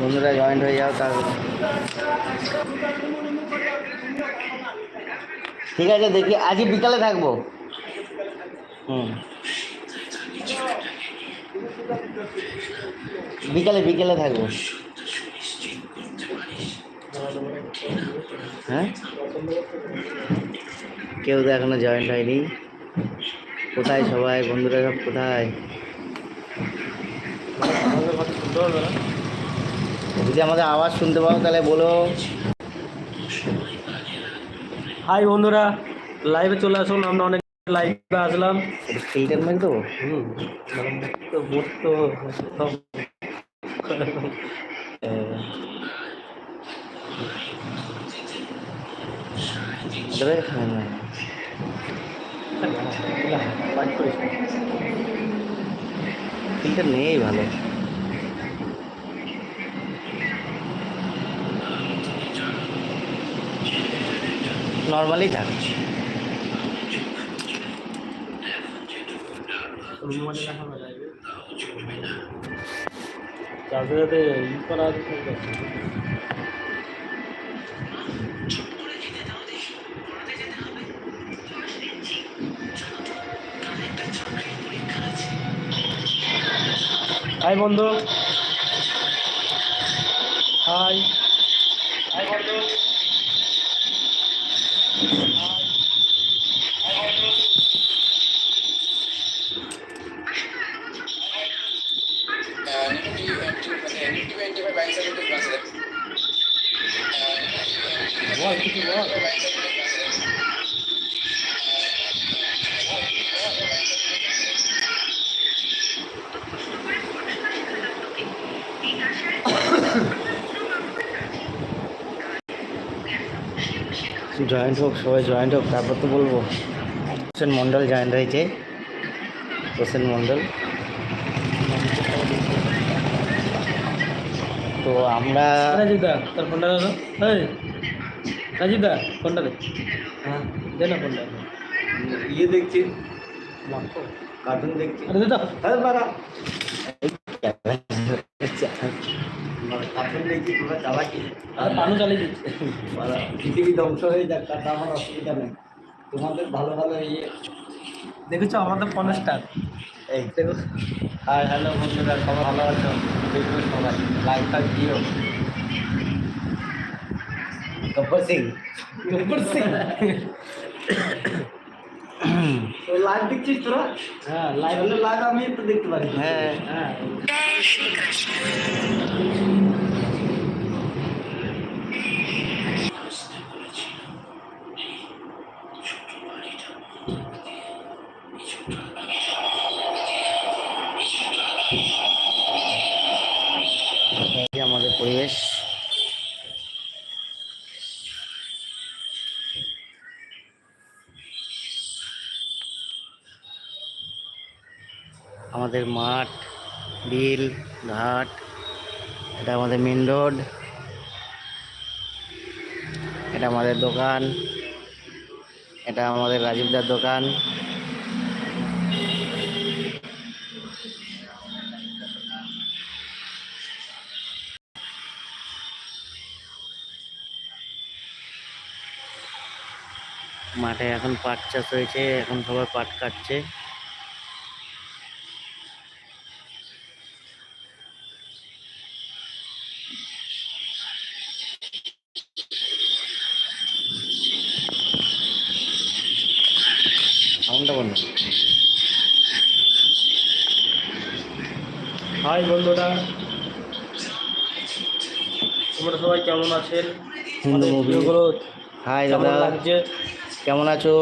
বন্ধুরা জয়েন্ট হয়ে যাও তার ঠিক আছে, দেখি, আজই বিকালে থাকব। হুম। বিকালে, বিকেলে থাকব। হ্যাঁ? কেউ তো এখনও জয়েন্ট হয়নি। কোথায় সবাই? বন্ধুরা সব কোথায়? যদি আমাদের আওয়াজ শুনতে পাও তাহলে বলো হাই বন্ধুরা লাইভে চলে আসুন আমরা অনেক লাইভে আসলাম ফিল্টার হুম তো তো সব ফিল্টার নেই ভালো। নর্মালি থাক যাতে ই করা হাই বন্ধু। হাই হাই বন্ধু। বল কিছু বল জয়েন্ট হোক সবাই জয়েন্ট হোক তারপর তো বলব। হোসেন মণ্ডল জয়েন্ট হয়েছে হোসেন মণ্ডল তো আমরা রাজীব দা তোর ফোনটা দাও। এই রাজীব দা ফোনটা দে। হ্যাঁ। দে না ফোনটা ইয়ে দেখছি। কার্টুন দেখছি। আরে দে দাও আরে বাড়া তোমরা চালাকি আর চালিয়ে দিচ্ছে পৃথিবী ধ্বংস হয়ে যাক তাতে আমার অসুবিধা নেই। তোমাদের ভালো ভালো ইয়ে দেখেছ আমাদের পনেরো স্টার এই দেখো। হ্যালো বন্ধুরা সবাই ভালো আছো? দেখো সবাই। লাইক ফাইক দিও। গব্বর সিং। গব্বর সিং। লাইভ দেখছিস তোরা? হ্যাঁ লাইভ লাইভ লাইভ আমি তো দেখতে পারি। হ্যাঁ। হ্যাঁ। আমাদের পরিবেশ। আমাদের মাঠ, বিল, ঘাট, এটা আমাদের মেন রোড এটা আমাদের দোকান, এটা আমাদের রাজীবদার দোকান। মাঠে এখন পাট চাষ হয়েছে এখন সবাই পাট কাটছে। হাই বন্ধুরা। তোমরা সবাই কেমন আছেন? হাই দাদা। লাগছে? কেমন আছো?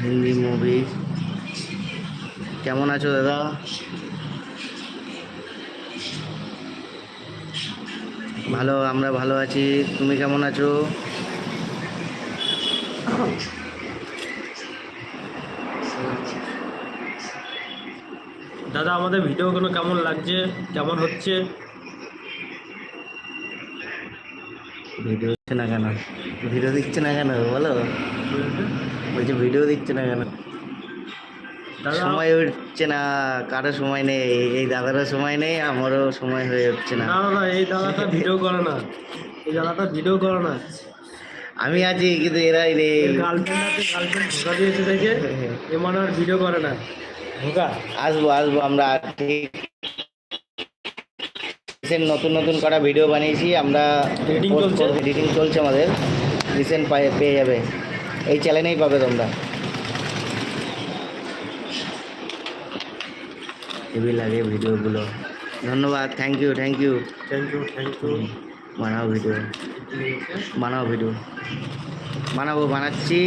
হিন্দি মুভি কেমন আছো দাদা? ভালো আমরা ভালো আছি। তুমি কেমন আছো? দাদা আমাদের ভিডিওগুলো কেমন লাগছে? কেমন হচ্ছে? ভিডিও দিচ্ছে না কেন? ভিডিও দিচ্ছে না কেন? বলো। বলছি ভিডিও দিচ্ছে না কেন? সময় হচ্ছে না কারও সময় নেই। এই দাদারও সময় নেই আমারও সময় হয়ে উঠছে না। না দাদা এই দাদাটা ভিডিও করে না। এই দাদাটা ভিডিও করে না। আমি আছি কিন্তু এরাই রে এর গার্লফ্রেন্ড আছে গার্লফ্রেন্ড ধোকা দিয়েছে দেখে এ মানে আর ভিডিও করে না। আসব আসব আমরা ঠিক রিসেন্ট নতুন নতুন করা ভিডিও বানিয়েছি আমরা চলছে? এডিটিং চলছে আমাদের। রিসেন্ট পেয়ে যাবে। এই চ্যানেলেই পাবে তোমরা। হেভি লাগে ভিডিওগুলো ধন্যবাদ। Thank you thank you thank you thank you বানাও ভিডিও বানাও ভিডিও বানাবো বানাচ্ছি।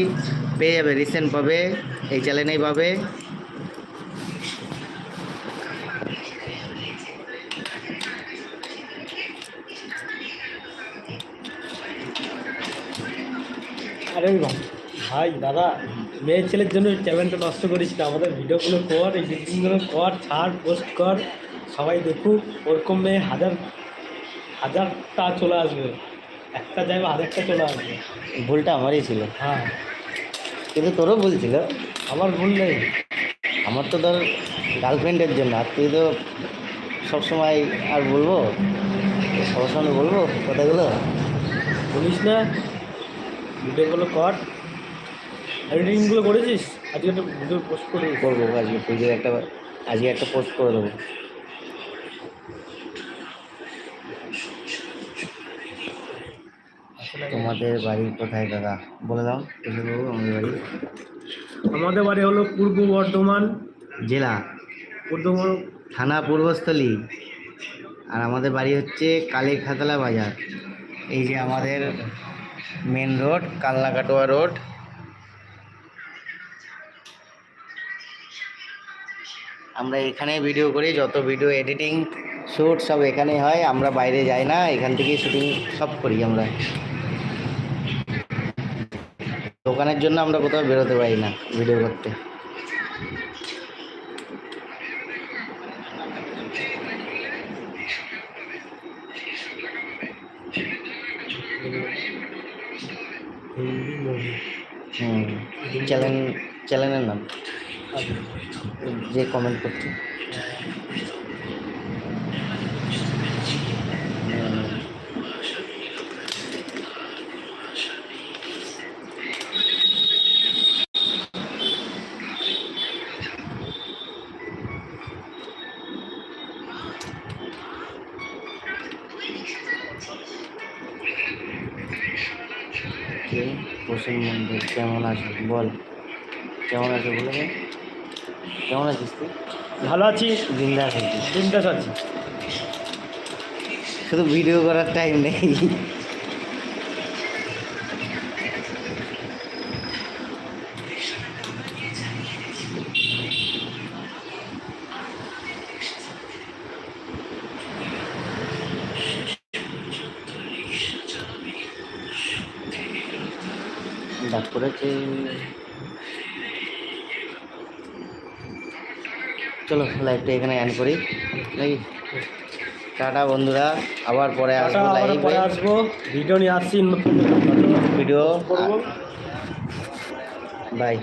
পেয়ে যাবে রিসেন্ট পাবে। এই চ্যানেলেই পাবে। আরে ভাই ভাই দাদা মেয়ে ছেলের জন্য চ্যানেলটা নষ্ট করিস না। আমাদের ভিডিওগুলো কর এডিটিংগুলো কর ছাড় পোস্ট কর সবাই দেখুক ওরকম মেয়ে হাজার হাজারটা চলে আসবে। একটা জায়গা হাজারটা চলে আসবে। ভুলটা আমারই ছিল। হ্যাঁ। কিন্তু তোরও ভুল ছিল। আমার ভুল নেই। আমার তো ধর গার্লফ্রেন্ডের জন্য আর তুই তো সবসময় আর বলব? সবার সামনে বলব কথাগুলো? বলিস না। ভিডিওগুলো কর। এডিটিংগুলো করেছিস? আজকে একটা ভিডিও পোস্ট করে। করব আজকে পুজোর একটা আজকে একটা পোস্ট করে দেবো। তোমাদের বাড়ি কোথায় দাদা? বলে দাও বলে দেবো আমাদের বাড়ি। আমাদের বাড়ি হলো পূর্ব বর্ধমান। জেলা? পূর্ব থানা পূর্বস্থলী। আর আমাদের বাড়ি হচ্ছে কালীখাতলা বাজার। এই যে আমাদের মেন রোড কালনাকাটোয়া রোড। আমরা এখানে ভিডিও করি, যত ভিডিও এডিটিং শ্যুট সব এখানে হয়, আমরা বাইরে যাই না, এখান থেকেই শ্যুটিং সব করি আমরা। দোকানের জন্য আমরা কোথাও বেরোতে পারি না ভিডিও করতে হিন্দি মুভি হুম চ্যানেল চ্যানেলের নাম। যে কমেন্ট করছে। কে হোসেন মন্দির কেমন আছো? বল কেমন আছো বলে কেমন আছিস তুই? ভালো আছি। জিন্দা আছি বিন্দাস আছি। শুধু ভিডিও করার টাইম নেই। করেছে চলো লাইভটা এখানে অ্যান করি। নাকি? টাটা বন্ধুরা আবার পরে আসব লাইভে আসব। ভিডিও নিয়ে আসছি ভিডিও করব। বাই